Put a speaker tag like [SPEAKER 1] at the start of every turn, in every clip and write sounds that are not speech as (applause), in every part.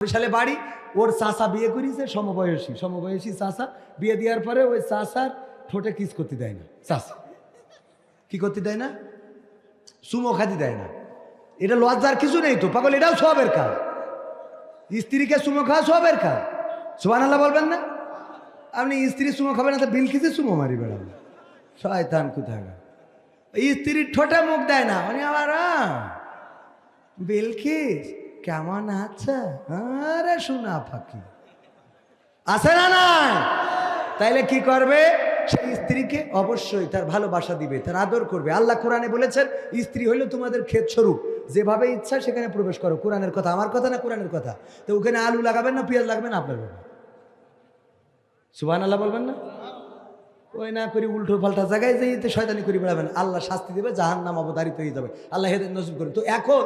[SPEAKER 1] বরিশালে বাড়ি ওর চাষা বিয়ে করিয়েছে সমবয়সী। সমবয়সী চাষা বিয়ে দেওয়ার পরে ওই চাষার ঠোঁটে কিস করতে দেয় না চাষা কি করতে দেয় না? সুমো খাতি দেয় না। এটা লজ্জার কিছু নেই তো পাগল এটাও সবের কাজ। স্ত্রীকে সুমো খাওয়া সবের কাজ। সুবান আল্লাহ বলবেন না? আপনি স্ত্রী সুমো খাবেন না তো বিলকিসে সুমো মারি বেড়াবেন? শয়তান কোথায় স্ত্রীর ঠোঁটে মুখ দেয় না মানে আবার আহ, বিলকিস কেমন আছে? আরে শোনা ফাঁকি আছে না নাই? তাইলে কি করবে? সেই স্ত্রীকে অবশ্যই তার ভালোবাসা দিবে, তার আদর করবে। আল্লাহ কোরআনে বলেছেন, স্ত্রী হইল তোমাদের ক্ষেত স্বরূপ যেভাবে ইচ্ছা সেখানে প্রবেশ করো। কোরআনের কথা, আমার কথা না কোরআনের কথা? তো ওখানে আলু লাগাবেন না, পেঁয়াজ লাগাবেন, আপনার সুবান আল্লাহ বলবেন না? ওই না করি উল্টো পাল্টা জায়গায় যেতে শয়তানি করে বেড়াবেন। আল্লাহ শাস্তি দেবে জাহান নাম অবতারিত হয়ে যাবে। আল্লাহ হেদের নসিব করে তো এখন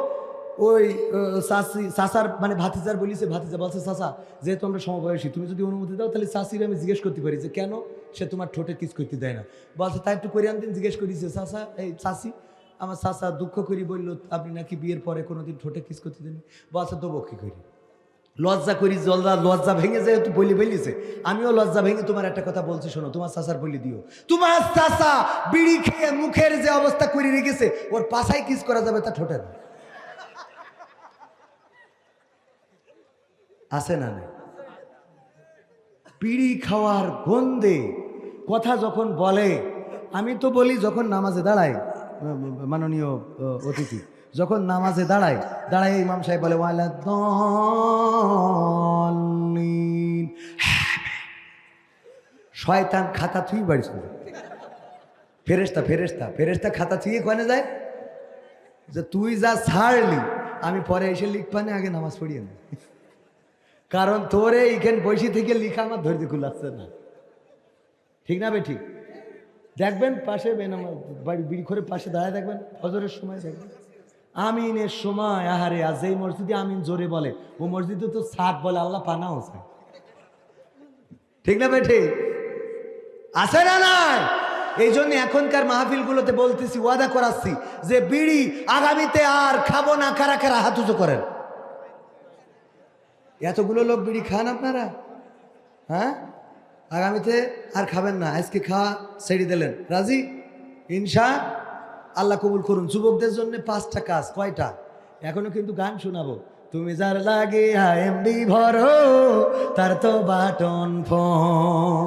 [SPEAKER 1] ওই আহ, শাসি শাসার মানে ভাতিজার বলিছে ভাতিজা বলছে শাসা যেহেতু আমরা সমবয়সী তুমি যদি অনুমতি দাও তাহলে শাসির আমি জিজ্ঞেস করতে পারি যে কেন সে তোমার ঠোঁটে কিস করতে দেয় না? বলছে তাই একটু করে আনদিন জিজ্ঞেস করিছে শাসা এই শাসি আমার শাসা দুঃখ করি বলল আপনি নাকি বিয়ের পরে কোনোদিন ঠোঁটে কিস করতে দেন বলছে দেবো কি করি? লজ্জা করি জলদা লজ্জা ভেঙে যেহেতু বলি বলিছে আমিও লজ্জা ভেঙে তোমার একটা কথা বলছি শোনো তোমার চাষার বলি দিও। তোমার চাষা বিড়ি খেয়ে মুখের যে অবস্থা করে রেখেছে ওর পাশায় কিস করা যাবে তা ঠোঁটে না। আছে না নাই? বিড়ি খাওয়ার গন্ধে কথা যখন বলে, আমি তো বলি যখন নামাজে দাঁড়াই মাননীয় অতিথি, যখন নামাজে দাঁড়ায় দাঁড়ায় ইমাম সাহেব বলে, ওয়ালা শয়তান খাতা থুই বাড়ি ফেরেস্তা ফেরেস্তা ফেরেস্তা খাতা থুয়ে কোনে যায়? যে তুই যা ছাড়লি, আমি পরে এসে লিখবানে আগে নামাজ পড়িয়ে নি। কারণ তোরে এইখান বসে থেকে লিখা আমার ধৈর্য খুলাচ্ছে না। ঠিক না বে ঠিক? দেখবেন পাশে বেনামাজ বাড়ি বিড়ি করে পাশে দাঁড়ায় দেখবেন, ফজরের সময় দেখবেন। আমিনের সময়, আহারে আজ যেই মসজিদে আমিন জোরে বলে, ও মসজিদে তো সাত বলে, আল্লাহ পানা হচ্ছে ঠিক না বে ঠিক? আছে না নাই? এই জন্য এখনকার মাহফিলগুলোতে বলতেছি, ওয়াদা করাচ্ছি যে বিড়ি আগামীতে আর খাব না, কারা কারা হাত উঁচু করেন? এতগুলো লোক বিড়ি খান আপনারা? হ্যাঁ? আগামীতে আর খাবেন না। আজকে খাওয়া ছেড়ে দিলেন। রাজি? ইনশা, আল্লাহ কবুল করুন। যুবকদের জন্য পাঁচটা কাজ, কয়টা? এখনও কিন্তু গান শোনাবো। তুমি যার লাগে এমবি ভরো, তার তো বাটন ফোন।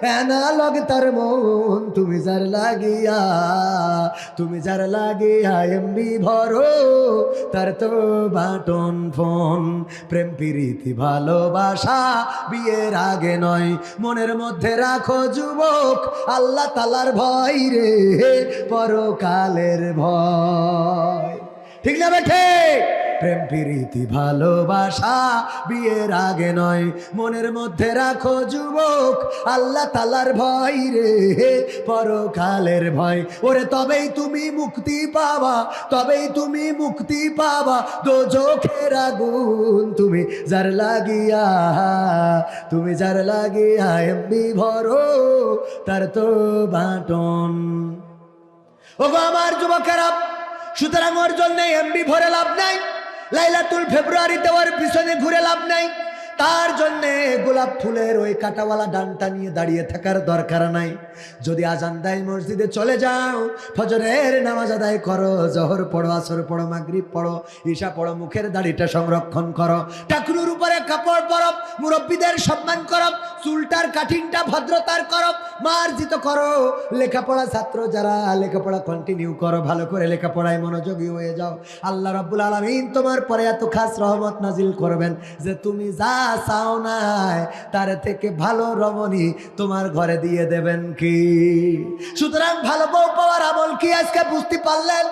[SPEAKER 1] অ্যানালগ তার মন, তুমি যার লাগিয়া, তুমি যার লাগিয়া এমবি ভরো, তার তো বাটন ফোন। প্রেম, প্রীতি, ভালোবাসা, বিয়ের আগে নয়। মনের মধ্যে রাখো যুবক, আল্লাহ তালার ভয় রে, পরকালের ভয়। ঠিক না বেঠে? প্রেম, প্রীতি, ভালোবাসা বিয়ের আগে নয়। মনের মধ্যে রাখো যুবক, আল্লাহ তালার ভয় রে, পরকালের ভয়। ওরে, তবেই তুমি মুক্তি পাবা, তবেই তুমি মুক্তি পাবা। দো চোখের আগুন তুমি যার লাগিয়া, তুমি যার লাগিয়া এমবি ভরো, তার তো বাটন। ও আমার যুবকেরা সুতরাং ওর জন্য এমবি ভরে লাভ নাই। লাইলাতুল ফেব্রুয়ারিতে ওর পিছনে ঘুরে লাভ নাই। তার জন্যে গোলাপ ফুলের ওই কাটাওয়ালা ডানটা নিয়ে দাঁড়িয়ে থাকার দরকার নাই। যদি আজান দেয় মসজিদে চলে যাও, ফজরের নামাজ আদায় করো, জহর পড়ো, আসর পড়ো, মাগরিব পড়ো, ঈশা পড়ো, মুখের দাড়িটা সংরক্ষণ করো। টাকরুর উপরে কাপড় পরব মুরব্বীদের সম্মান করব চুলটার কাঠিনটা ভদ্রতার করব মার্জিত করো। লেখাপড়া ছাত্র যারা, লেখাপড়া কন্টিনিউ করো, ভালো করে লেখাপড়ায় মনোযোগী হয়ে যাও। আল্লাহ রাব্বুল আলামিন তোমার পরে এত খাস রহমত নাজিল করবেন যে তুমি যা চাও নাই, তার থেকে ভালো রমণী তোমার ঘরে দিয়ে দেবেন কি? সুতরাং ভালো বউ পাওয়ার আমল কি আজকে বুঝতে পারলেন?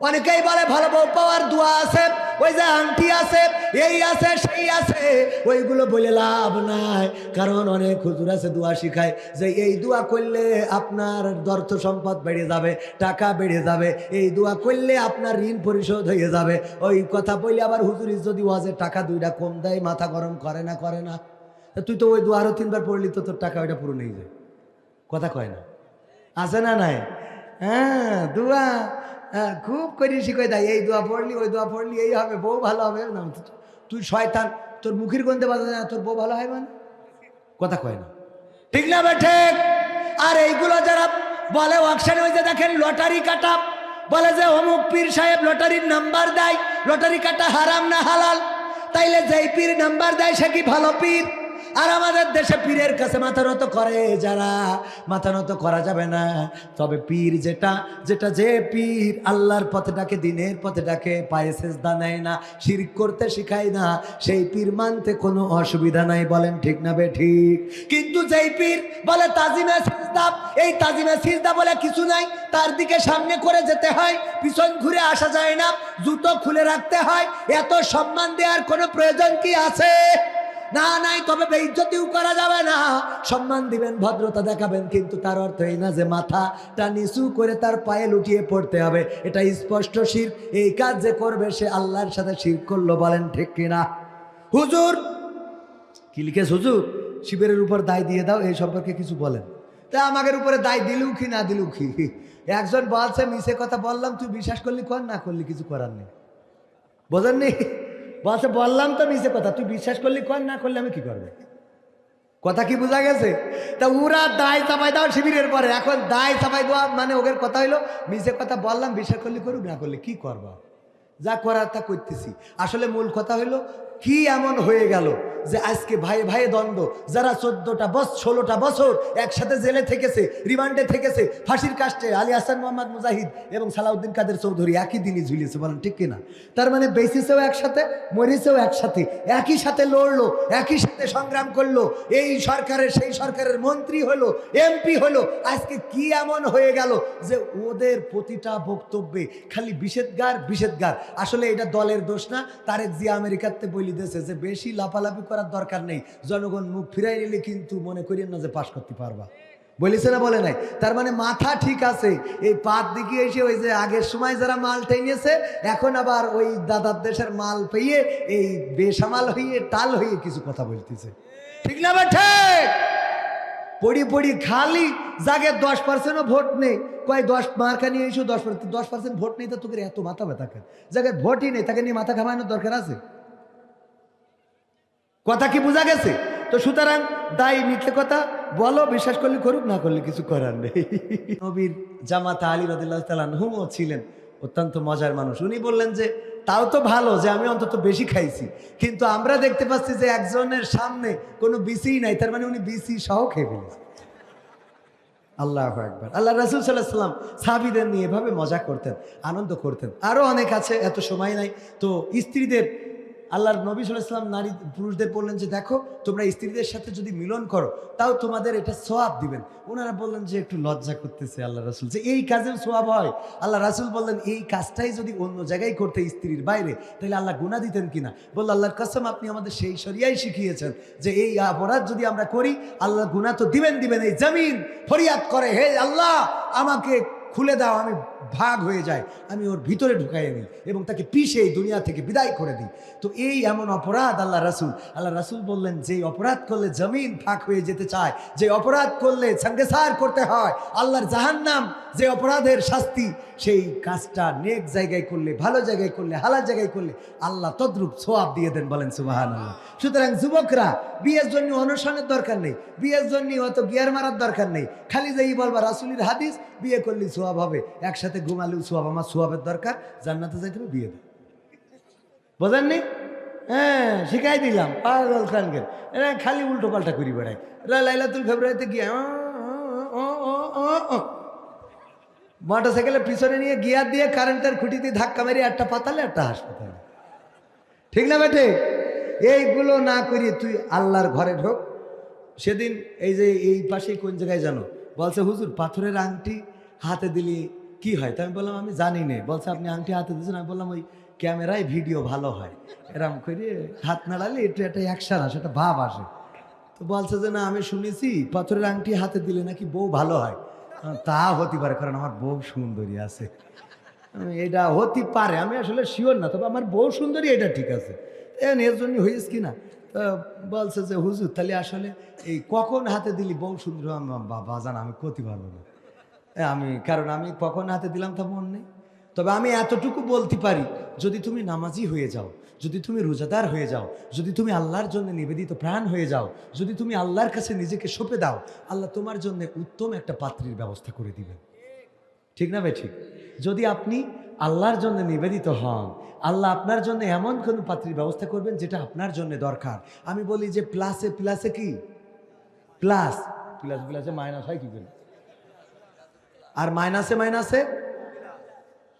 [SPEAKER 1] অনেকেই বলে ভালো বউ পাওয়ার দোয়া আছে। ওই যে আংটি আছে, এই আছে, সেই আছে। ওইগুলো বলে লাভ নাই। কারণ অনেক হুজুর আছে দোয়া শিখায় যে এই দোয়া করলে আপনার অর্থ সম্পদ বেড়ে যাবে, টাকা বেড়ে যাবে। এই দোয়া করলে আপনার ঋণ পরিশোধ হয়ে যাবে। ওই কথা বললে আবার হুজুরি যদি ওয়াজের টাকা দুইটা কম দেয়, মাথা গরম করে না করে না। তুই তো ওই দু আরও তিনবার পড়লি, তো তোর টাকা ওইটা পুরো নেই যায়। কথা কয় না? আছে না নাই? হ্যাঁ দোয়া। হ্যাঁ, খুব করে শিখাই দেয় এই দোয়া পড়লি ওই দোয়া পড়লি এই হবে বউ ভালো হবে না তুই শয়তান তোর মুখের গন্ধে বাজা যায় না তোর বউ ভালো হয় মানে? কথা কয় না। ঠিক না ঠিক? আর এইগুলো যারা বলে অকশানে ওই যে দেখেন লটারি কাটা বলে যে অমুক পীর সাহেব লটারির নাম্বার দেয় লটারি কাটা হারাম না হালাল? তাইলে যেই পীর নাম্বার দেয় সে কি ভালো পীর? আর আমাদের দেশে পীরের কাছে মাথা নত করে যারা, মাথা নত করা যাবে না। তবে পীর যেটা যেটা যে পীর আল্লাহর পথে ডাকে, দিনের পথে ডাকে, পায়ে সেজদা নেয় না শির করতে শিখায় না, সেই পীর মানতে কোনো অসুবিধা নাই, বলেন ঠিক না বে ঠিক। কিন্তু যেই পীর বলে, তাজিমে সিজদা এই তাজিমে সিজদা বলে কিছু নাই, তার দিকে সামনে করে যেতে হয়, পিছন ঘুরে আসা যায় না, জুতো খুলে রাখতে হয়, এত সম্মান দেওয়ার কোনো প্রয়োজন কি আছে? না, নাই, তবে বেইজ্জতিও করা যাবে না। সম্মান দিবেন, ভদ্রতা দেখাবেন, কিন্তু তার অর্থ এই না যে মাথাটা নিচু করে তার পায়ে লুটিয়ে পড়তে হবে। এটা স্পষ্ট শির। এই কাজ যে করবে সে আল্লাহর সাথে শির করল বলেন ঠিক কিনা? হুজুর, কি লিখেছ হুজুর? শিবিরের উপর দায় দিয়ে দাও, এই সম্পর্কে কিছু বলেন। তা আমাদের উপরে দায় দিলু কি না দিলু কি (laughs) একজন বলছে মিশে কথা বললাম, তুই বিশ্বাস করলি, কর না করলি, কিছু করার নেই। বোঝেননি? বলছে, বললাম তো মিশে কথা, তুই বিশ্বাস করলি কর, না করলে আমি কি করব? কথা কি বোঝা গেছে? তা ওরা দায় চাপাই দাও শিবিরের পরে, এখন দায় চাপাই দেওয়া মানে ওদের কথা হইল মিশে কথা বললাম, বিশ্বাস করলে করুক, না করলে কি করবা? যা করার তা করতেছি। আসলে মূল কথা হইল কি এমন হয়ে গেল যে আজকে ভাই ভাই দ্বন্দ্ব, যারা চোদ্দটা বছর ষোলোটা বছর একসাথে জেলে থেকেছে, রিমান্ডে থেকেছে, ফাঁসির কাস্টে আলী হাসান, মোহাম্মদ মুজাহিদ এবং সালাউদ্দিন কাদের চৌধুরী একই দিনই ঝুলিয়েছে, বলেন ঠিক কিনা? তার মানে বেসিসেও একসাথে, মরিসেও একসাথে, একই সাথে লড়লো, একই সাথে সংগ্রাম করল, এই সরকারের, সেই সরকারের মন্ত্রী হলো, এমপি হলো, আজকে কি এমন হয়ে গেল যে ওদের প্রতিটা বক্তব্যে খালি বিষেধগার বিষেধগার আসলে এটা দলের দোষ না, তারেক জিয়া আমেরিকাতে বলি দিয়েছে যে বেশি লাফালাফি করার দরকার নেই। জনগণ মুখ ফিরাই নিলে কিন্তু মনে করিয়েন না যে পাশ করতে পারবা। বলেছে না, বলে নাই। তার মানে মাথা ঠিক আছে। এই পাত দিকে এসে ওই যে আগের সময় যারা মাল টেনেছে, এখন আবার ওই দাদার দেশের মাল পেয়ে এই বেসামাল হয়ে টাল হয়ে কিছু কথা বলতেছে। ঠিক না বেঠে পড়ি পড়ি, খালি জাগে দশ পার্সেন্টও ভোট নেই। কয়, দশ মার্কা নিয়ে এসো, দশ পার্সেন্ট দশ পার্সেন্ট ভোট নেই, তো তোকে এত মাথা ব্যথা কেন? জায়গায় ভোটই নেই, তাকে নিয়ে মাথা ঘামানোর দরকার আছে? কথা কি বোঝা গেছে? তো সুতরাং দায়ী মিথ্যে কথা বলো, বিশ্বাস করলে করুক, না করলে কিছু করার নেই। (laughs) নবীর জামাতা আলী রদুল্লাহ ছিলেন, অত্যন্ত মজার মানুষ। উনি বললেন যে, তাও তো ভালো যে আমি অন্তত বেশি খাইছি। কিন্তু আমরা দেখতে পাচ্ছি যে একজনের সামনে কোনো বিসিই নাই, তার মানে উনি বিসি সহ খেয়ে ফেলেছে। আল্লাহ একবার আল্লাহ রাসুল সাল্লাহ সাল্লাম সাহাবিদের নিয়ে এভাবে মজা করতেন, আনন্দ করতেন। আরও অনেক আছে, এত সময় নাই। তো স্ত্রীদের আল্লাহর নবী সাল্লাম নারী পুরুষদের বললেন যে, দেখো, তোমরা স্ত্রীদের সাথে যদি মিলন করো, তাও তোমাদের এটা সোয়াব দিবেন। ওনারা বললেন যে, একটু লজ্জা করতেছে আল্লাহ রাসুল। যে, এই কাজেও সোয়াব হয়। আল্লাহ রাসুল বললেন, এই কাজটাই যদি অন্য জায়গায় করতে স্ত্রীর বাইরে, তাহলে আল্লাহ গুণা দিতেন কিনা? বলল, আল্লাহর কাসম, আপনি আমাদের সেই সরিয়াই শিখিয়েছেন যে, এই অপরাধ যদি আমরা করি, আল্লাহ গুণা তো দিবেন দিবেন, এই জমিন ফরিয়াদ করে। হে আল্লাহ, আমাকে খুলে দাও, আমি ভাগ হয়ে যায় আমি ওর ভিতরে ঢুকাই নিই এবং তাকে পিষে এই দুনিয়া থেকে বিদায় করে দিই। তো এই এমন অপরাধ আল্লাহ রাসুল আল্লাহ রাসুল বললেন যে অপরাধ করলে জমিন ফাঁক হয়ে যেতে চায় যে অপরাধ করলে সঙ্গেসার করতে হয়, আল্লাহর জাহান্নাম, যে অপরাধের শাস্তি, সেই কাজটা নেক জায়গায় করলে, ভালো জায়গায় করলে হালার জায়গায় করলে আল্লাহ তদ্রুপ সোয়াব দিয়ে দেন বলেন সুবাহান আল্লাহ সুতরাং যুবকরা, বিয়ের জন্য অনুসরণের দরকার নেই, বিয়ের জন্য অত গিয়ার মারার দরকার নেই। খালি যেই বলবা রাসুলির হাদিস, বিয়ে করলি করলে সোয়াব হবে, একসাথে ঘুমালেও সোয়াব, আমার সোয়াবের দরকার, জান্নাতে যাইতে হবে, বিয়ে দেয় বোঝেননি? হ্যাঁ শিখাই দিলাম, পাগল খানকে। খালি উল্টো পাল্টা করি বেড়ায়। এরা লাইলাতুল ফেব্রুয়ারিতে গিয়ে মোটর সাইকেলের পিছনে নিয়ে গিয়ার দিয়ে কারেন্টের খুঁটিতে ধাক্কা মেরে একটা পাতালে, একটা হাসপাতালে। ঠিক না বেটে এইগুলো না করি তুই আল্লাহর ঘরে ঢোক। সেদিন এই যে এই পাশে কোন জায়গায় জানো? বলছে, হুজুর, পাথরের আংটি হাতে দিলে, কি হয়? তো আমি বললাম, আমি জানি নে। বলছে, আপনি আংটি হাতে দিয়েছেন। আমি বললাম, ওই ক্যামেরায় ভিডিও ভালো হয়। এরম করে হাত নাড়ালে এটা একটা অ্যাকশন আসে, একটা ভাব আসে। তো বলছে যে, না, আমি শুনেছি, পাথরের আংটি হাতে দিলে নাকি বউ ভালো হয়। তা হতে পারে, কারণ আমার বউ সুন্দরী আছে। এটা হতে পারে। আমি আসলে শিওর না, তবে আমার বউ সুন্দরী, এটা ঠিক আছে। এর জন্য হয়েছে কি না? তো বলছে যে, হুজুর, তাহলে আসলে এই কখন হাতে দিলি বউ সুন্দর? বাজান আমি করতে পারব না। আমি, কারণ আমি কখন হাতে দিলাম তা মন নেই। তবে আমি এতটুকু বলতে পারি, যদি তুমি নামাজি হয়ে যাও, যদি তুমি রোজাদার হয়ে যাও, যদি তুমি আল্লাহর জন্য নিবেদিত প্রাণ হয়ে যাও, যদি তুমি আল্লাহর কাছে নিজেকে সঁপে দাও, আল্লাহ তোমার জন্য উত্তম একটা পাত্রীর ব্যবস্থা করে দিবেন। ঠিক না ভাই ঠিক? যদি আপনি আল্লাহর জন্য নিবেদিত হন, আল্লাহ আপনার জন্য এমন কোনো পাত্রীর ব্যবস্থা করবেন যেটা আপনার জন্য দরকার। আমি বলি যে প্লাসে প্লাসে কি? প্লাস প্লাস প্লাসে মাইনাস হয় কি করে? আর মাইনাসে মাইনাসে?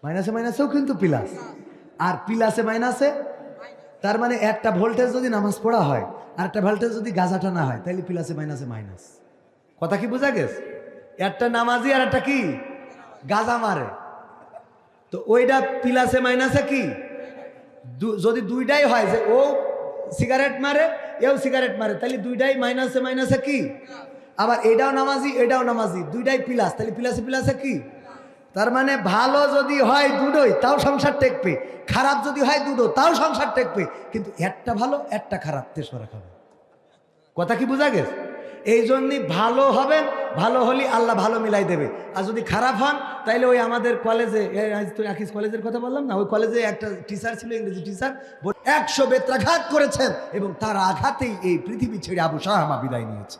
[SPEAKER 1] মাইনাসে মাইনাসেও কিন্তু প্লাস। আর প্লাসে মাইনাসে? তার মানে একটা ভোল্টেজ যদি নামাজ পড়া হয়, আর একটা ভোল্টেজ যদি গাজা টানা হয় তাহলে প্লাসে মাইনাসে মাইনাস। কথা কি বোঝা গেছে? একটা নামাজি আর একটা কি? গাজা মারে। তো ওইটা প্লাসে মাইনাসে কি? যদি দুইটাই হয় যে ও সিগারেট মারে, এও সিগারেট মারে তাহলে দুইটাই মাইনাসে মাইনাসে কি? আবার এটাও নামাজি এটাও নামাজি, দুইটাই প্লাস তাহলে প্লাসে প্লাসে কি? তার মানে ভালো যদি হয় দুটোই, তাও সংসার টেকবে। খারাপ যদি হয় দুটো, তাও সংসার টেকবে। কিন্তু একটা ভালো, একটা খারাপ, তেসরা খাবে। কথা কি বোঝা গেছে? এই জন্যই ভালো হবেন, ভালো হলে আল্লাহ ভালো মিলাই দেবে। আর যদি খারাপ হন, তাইলে ওই আমাদের কলেজে আজ কলেজের কথা বললাম না? ওই কলেজে একটা টিচার ছিল, ইংরেজি টিচার একশো বেত্রাঘাত করেছেন এবং তার আঘাতেই এই পৃথিবী ছেড়ে আবু শাহামা বিদায় নিয়েছে।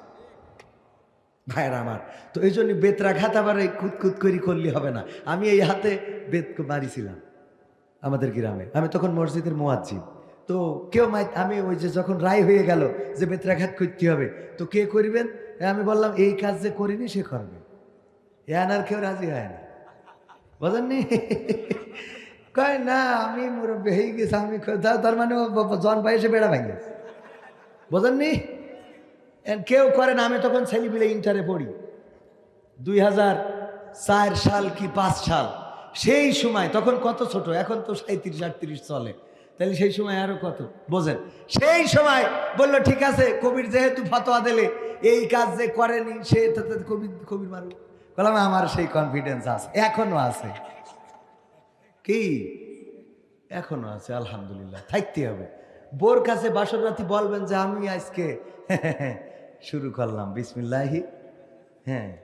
[SPEAKER 1] ভাইয়ের আমার। তো এই জন্য বেত্রাঘাত আবার এই কুতকুত করি করলে হবে না। আমি এই হাতে বেত মারিছিলাম আমাদের গ্রামে। আমি তখন মসজিদের মোয়াজ্জিব তো কেউ মাই আমি ওই যে যখন রায় হয়ে গেল যে বেত্রাঘাত করতে হবে? তো কে করবেন? আমি বললাম, এই কাজ যে করিনি সে করবে। এন আর কেউ রাজি হয় না। বোঝেননি? (laughs) কয়, না, আমি মুরব্বী হয়ে গেছি, আমি তার- মানে জন বয়সে বেড়া ভেঙে বোঝেননি? কেউ করে না, আমি তখন ছেলেপিলে ইন্টারে পড়ি। দুই হাজার চার সাল কি পাঁচ সাল। সেই সময়, তখন কত ছোট? এখন তো সাঁত্রিশ আটত্রিশ চলে। তাহলে সেই সময় আরও কত? বোঝেন? সেই সময় বলল, ঠিক আছে, কবির যেহেতু ফতোয়া দিলে, এই কাজ যে করেনি সে তাতে কবির কবির মারু বললাম, আমার সেই কনফিডেন্স আছে, এখনও আছে। কি? এখনও আছে, আলহামদুলিল্লাহ, থাকতে হবে। বোর কাছে বাসর রাতি বলবেন যে, আমি আজকে শুরু করলাম, বিসমিল্লাহি। হ্যাঁ।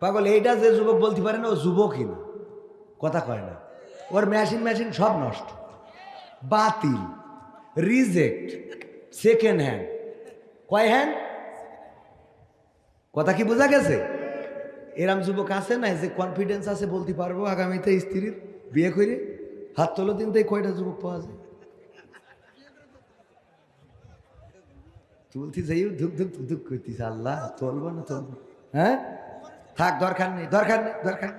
[SPEAKER 1] পাগল, এইটা যে যুবক বলতে পারে না, ও যুবকই না। কথা কয় না। ওর মেশিন মেশিন সব নষ্ট। বাতিল। রিজেক্ট সেকেন্ড হ্যান্ড কয় হ্যান্ড কথা কি বোঝা গেছে? এরম যুবক আছে না যে কনফিডেন্স আছে, বলতে পারব আগামীতে স্ত্রীর বিয়ে করে হাত তোলো দিন কয়টা যুবক পাওয়া যায়? তুলতে যাই ধুক ধুক ধুক করতিস আল্লাহ তুলবো না তুলবো হ্যাঁ? থাক, দরকার নেই দরকার নেই, দরকার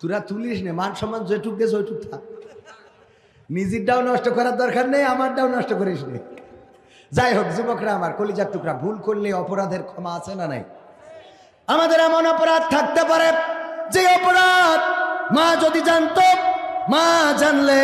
[SPEAKER 1] তোরা তুলিস নে, মান সম্মান যেটুক দেশ ওইটুক থাক। নিজেরটাও নষ্ট করার দরকার নেই, আমারটাও নষ্ট করিস নে। যাই হোক, যুবকরা আমার, কলিজার টুকরা, ভুল করলে অপরাধের ক্ষমা আছে না নাই? আমাদের এমন অপরাধ থাকতে পারে যে অপরাধ মা যদি জানতো, মা জানলে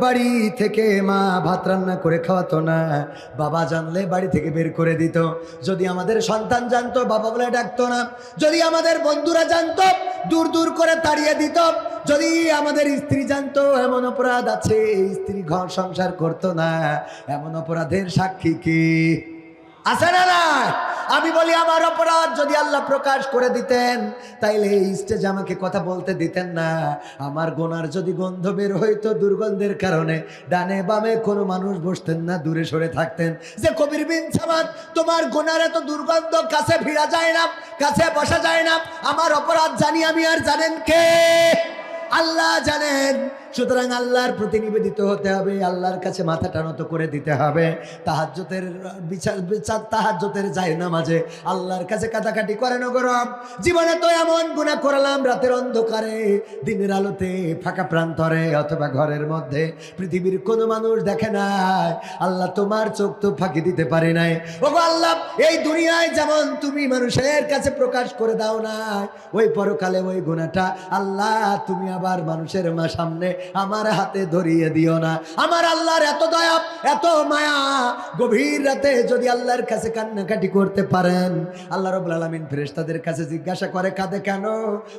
[SPEAKER 1] বাড়ি থেকে মা ভাত রান্না করে খাওয়াতো না। বাবা জানলে বাড়ি থেকে বের করে দিত। যদি আমাদের সন্তান জানতো, বাবা বলে ডাকতো না। যদি আমাদের বন্ধুরা জানতো, দূর দূর করে তাড়িয়ে দিত। যদি আমাদের স্ত্রী জানতো, এমন অপরাধ আছে স্ত্রী ঘর সংসার করতো না। এমন অপরাধের সাক্ষী কি? আছে না না আমি বলি, আমার অপরাধ যদি আল্লাহ প্রকাশ করে দিতেন, তাইলে এই স্টেজে আমাকে কথা বলতে দিতেন না। আমার গোনার যদি গন্ধ বের হইতো দুর্গন্ধের কারণে, ডানে বামে কোনো মানুষ বসতেন না, দূরে সরে থাকতেন। যে কবির বিন সামাদ, তোমার গোনার এত দুর্গন্ধ কাছে ভিড়া যায় না, কাছে বসা যায় না। আমার অপরাধ জানি আমি আর জানেন কে? আল্লাহ জানেন সুতরাং আল্লাহর প্রতি নিবেদিত হতে হবে, আল্লাহর কাছে মাথাটা নত করে দিতে হবে। তাহাজ্জতের বিচার বিচার তাহাজ্জতের যায় না মাঝে আল্লাহর কাছে কাটাকাটি করে নগরম জীবনে তো এমন গুণা করলাম, রাতের অন্ধকারে, দিনের আলোতে ফাঁকা প্রান্তরে অথবা ঘরের মধ্যে পৃথিবীর কোনো মানুষ দেখে নাই। আল্লাহ তোমার চোখ তো ফাঁকি দিতে পারে নাই। ও আল্লাহ, এই দুনিয়ায় যেমন তুমি মানুষের কাছে প্রকাশ করে দাও না ওই পরকালে ওই গুণাটা আল্লাহ, তুমি আবার মানুষের মা সামনে আমার হাতে ধরিয়ে দিও না। আমার আল্লাহর এত দয়া, এত মায়া, গভীর রাতে যদি আল্লাহর কাছে কান্নাকাটি করতে পারেন, আল্লাহ রবুল আলমিন ফেরেশতাদের কাছে জিজ্ঞাসা করে, কাঁদে কেন?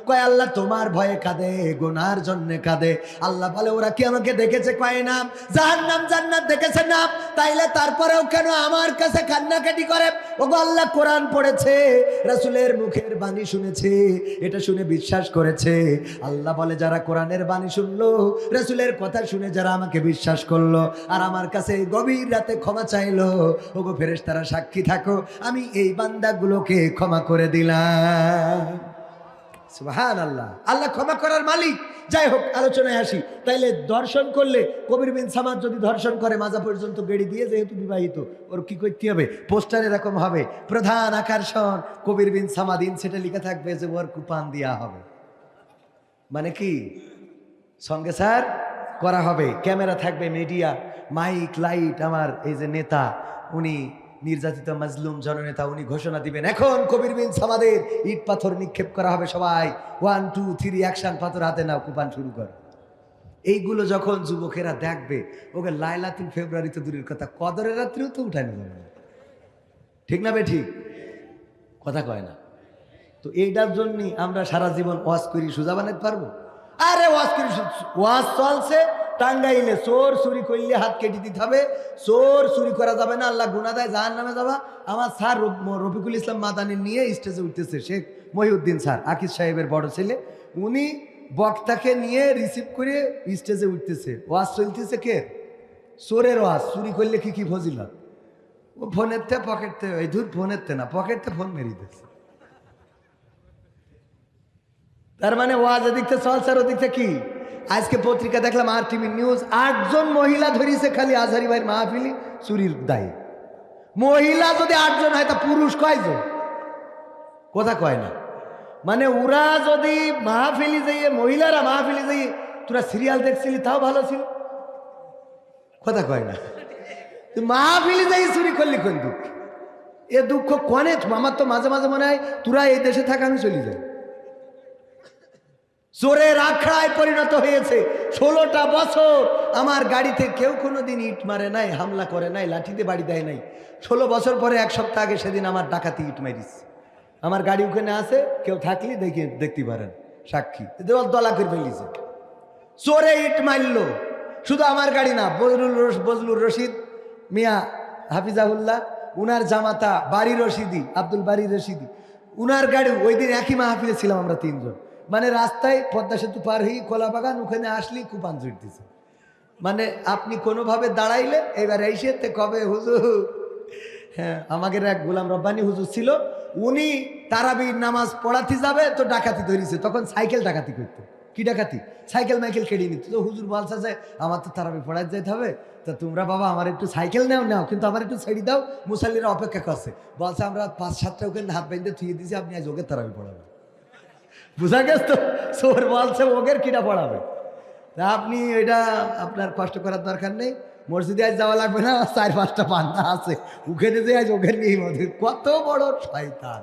[SPEAKER 1] কয়, আল্লাহ তোমার ভয়ে কাঁদে, গোনার জন্য কাঁদে। আল্লাহ বলে, ওরা কি আমাকে দেখেছে? কয়, না। জাহান্নাম, জান্নাত দেখেছে না। তাইলে তারপরেও কেন আমার কাছে কান্নাকাটি করে? ওগো আল্লাহ কোরআন পড়েছে, রাসূলের মুখের বাণী শুনেছে, এটা শুনে বিশ্বাস করেছে। আল্লাহ বলে, যারা কোরআনের বাণী শুনলো রাসূলের কথা শুনে যারা আমাকে বিশ্বাস করল আর আমার কাছে গভীর রাতে ক্ষমা চাইলো, ওগো ফেরেশতারা সাক্ষী থাকো, আমি এই বান্দাগুলোকে ক্ষমা করে দিলাম। সুবহান আল্লাহ আল্লাহ ক্ষমা করার মালিক। যাই হোক, আলোচনায় আসি। তাইলে দর্শন করলে কবির বিন সামাদ যদি দর্শন করে, মাজা পর্যন্ত গেড়ি দিয়ে যেহেতু বিবাহিত, ওর কি করতে হবে? পোস্টার এরকম হবে, প্রধান আকর্ষণ, কবির বিন সামাদিন সেটা লিখে থাকবে যে ওর কুপান দেওয়া হবে। মানে কি? সঙ্গে স্যার, করা হবে। ক্যামেরা থাকবে মিডিয়া, মাইক, লাইট, আমার এই যে নেতা, উনি নির্যাতিত মাজলুম জননেতা, উনি ঘোষণা দিবেন। এখন কবির বিন সামাদের ইট পাথর নিক্ষেপ করা হবে সবাই। ওয়ান টু থ্রি অ্যাকশন পাথর হাতে নাও, কুপান শুরু কর। এইগুলো যখন যুবকেরা দেখবে, ওকে লাইলাতুল ফেব্রুয়ারি তো দূরের কথা, কদরের রাত্রিও তো উঠায় না ঠিক না বে ঠিক? কথা কয় না। তো এইটার জন্যই আমরা সারা জীবন ওয়াজ করি, সোজা বানাতে পারব? আরে ওয়াজ সু- ওয়াজ চলছে, টাঙ্গাইলে চোর চুরি করলে হাত কেটে দিতে হবে। চোর চুরি করা যাবে না, আল্লাহ গুনা দেয় জাহান নামে যাবা। আমার স্যার রফিকুল ইসলাম মাদানি নিয়ে স্টেজে উঠতেছে, শেখ মহিউদ্দিন স্যার আকিজ সাহেবের বড় ছেলে। উনি বক্তাকে নিয়ে রিসিভ করে স্টেজে উঠতেছে। ওয়াজ চলতেছে কে? চোরের ওয়াজ, চুরি করলে কি কি ফজিলত? ও পকেট তে এই ধূর ফোনের তে না পকেট তে ফোন মেরিয়ে তার মানে ওয়াজ এদিক থেকে চলছে আর ওদিক থেকে কি? আজকে পত্রিকা দেখলাম আর টিভি নিউজ, আটজন মহিলা ধরিছে খালি আজহারি ভাইয়ের মাহফিলি চুরির দায়ী। মহিলা যদি আটজন হয়, তা পুরুষ কয়জন? কথা কয় না। মানে ওরা যদি মাহফিলি যাইয়ে, মহিলারা মাহফিলি যাইয়ে, তোরা সিরিয়াল দেখছিলি, তাও ভালো ছিল? কথা কয় না। মাহফিলি যাই চুরি করলি কোন দুঃখ? এ দুঃখ কনে? আমার তো মাঝে মাঝে মনে হয়, তোরা এই দেশে থাকা আমি চলে যাই। চোরের আখড়ায় পরিণত হয়েছে। ষোলোটা বছর আমার গাড়িতে কেউ কোনোদিন ইট মারে নাই, হামলা করে নাই, লাঠিতে বাড়ি দেয় নাই। ষোলো বছর পরে এক সপ্তাহ আগে সেদিন আমার ডাকাতি ইট মারিস আমার গাড়ি ওখানে আছে, কেউ থাকলে দেখে দেখতে পারেন, সাক্ষী। দেওয়াল দলা করে ফেলিছে। চোরে ইট মারলো। শুধু আমার গাড়ি না বজরুল রশ- বজলুর রশিদ, মিয়া হাফিজাহুল্লাহ, উনার জামাতা বাড়ি রশিদি, আব্দুল বাড়ি রশিদি, উনার গাড়ি ওই দিন একই মাহফিলে ছিলাম আমরা তিনজন। মানে রাস্তায় পদ্মা সেতু পার হয়ে কলা বাগান, ওখানে আসলেই খুব কুপান দিছে। মানে আপনি কোনোভাবে দাঁড়াইলে, এবার এসে তে কবে হুজুর হ্যাঁ আমাদের এক গোলাম রব্বানি হুজুর ছিল, উনি তারাবির নামাজ পড়াতে যাবে, তো ডাকাতি ধরেছে। তখন সাইকেল ডাকাতি করতো। কি ডাকাতি? সাইকেল মাইকেল কেড়ে নিত। তো হুজুর বলছে যে, আমার তো তারাবি পড়াতে যেতে হবে, তা তোমরা বাবা আমার একটু সাইকেল নাও নাও, কিন্তু আমার একটু ছেড়ে দাও, মুসাল্লিরা অপেক্ষা করছে। বলছে, আমরা পাঁচ সাতটা ওখানে হাত বেঁধে থুয়ে দিয়েছি আপনি আজ ওকে তারাবি পড়াবেন। বুঝা গেছে তো? সোর বলছে ওগের কিটা পড়াবে? তা আপনি এটা আপনার কষ্ট করার দরকার নেই। মসজিদে আজ যাওয়া লাগবে না, চার পাঁচটা পান্না আছে। ওখানে যে আজ ওখানে কত বড় শয়তান।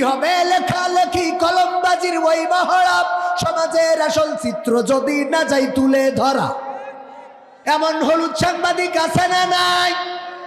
[SPEAKER 1] হবে লেখালেখি, কলমবাজির ওই মহড়া সমাজের আসল চিত্র যদি না যাই তুলে ধরা। এমন হলুদ সাংবাদিক আছে না নাই?